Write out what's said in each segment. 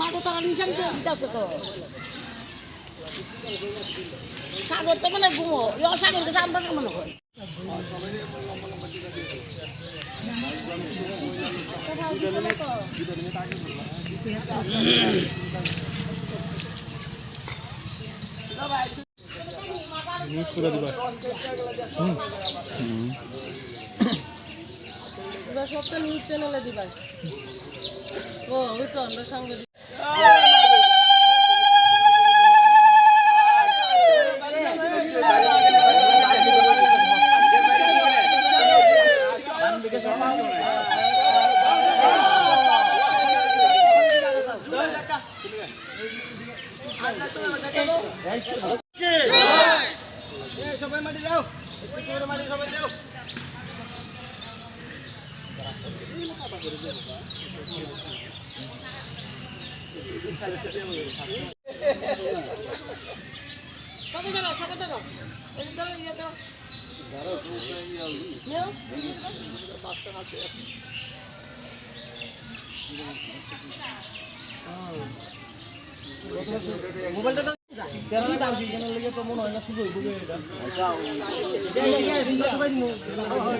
মাঠে তারা নিশান দিতেছে তো সাগর তো মানে ঘুমো ইয় সাগর কাছে আমরা মনে করি এবার সবটা নিউজ চ্যানেলে দিবা ও, ওই তো আমরা সঙ্গে সবাই মাটি দাও। একটু মাটি সবাই দাও সবাই দাঁড়াও সবাই দাঁড়াও এই যে দাঁড়াও, ইয়ে দাঁড়াও। নিও।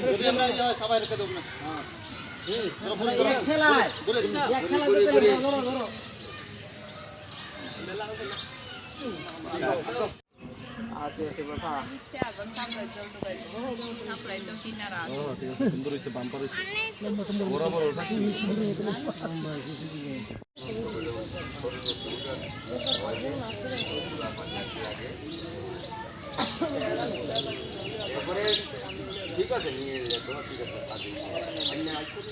যদি আমরা এই যে সবাই রেখে দেবো না খেলায় ঠিক আছে নিয়ে যাব ঠিক আছে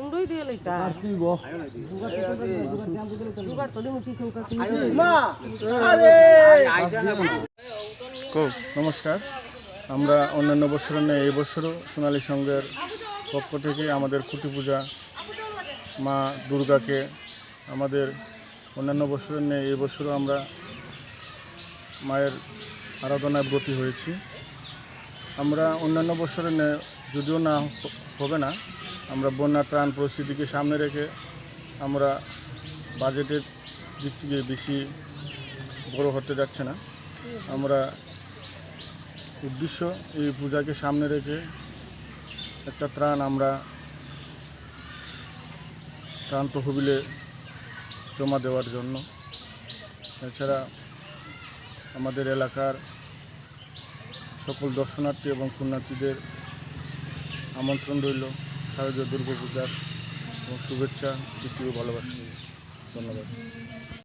উন্ডই দিয়ে লইতা। জোগাড় তো দিমু কিছু কাছে নমস্কার। আমরা অন্যান্য বছরের ন্যায় এই বছরও সোনালী সংঘের পক্ষ থেকে আমাদের খুঁটি পূজা মা দুর্গাকে আমাদের অন্যান্য বছরের ন্যায় এই বছরও আমরা মায়ের আরাধনায় ব্রতী হয়েছি। আমরা অন্যান্য ন্যায় যদিও না হবে না, আমরা বন্যা ত্রাণ পরিস্থিতিকে সামনে রেখে আমরা বাজেটের দিক থেকে বেশি বড় হতে যাচ্ছে না। আমরা উদ্দেশ্য এই পূজাকে সামনে রেখে একটা ত্রাণ আমরা ত্রাণ তহবিলে জমা দেওয়ার জন্য। এছাড়া আমাদের এলাকার সকল দর্শনার্থী এবং পুণ্যার্থীদের আমন্ত্রণ রইল। শারদীয় দুর্গাপূজার এবং শুভেচ্ছা দ্বিতীয় ভালোবাসা। ধন্যবাদ।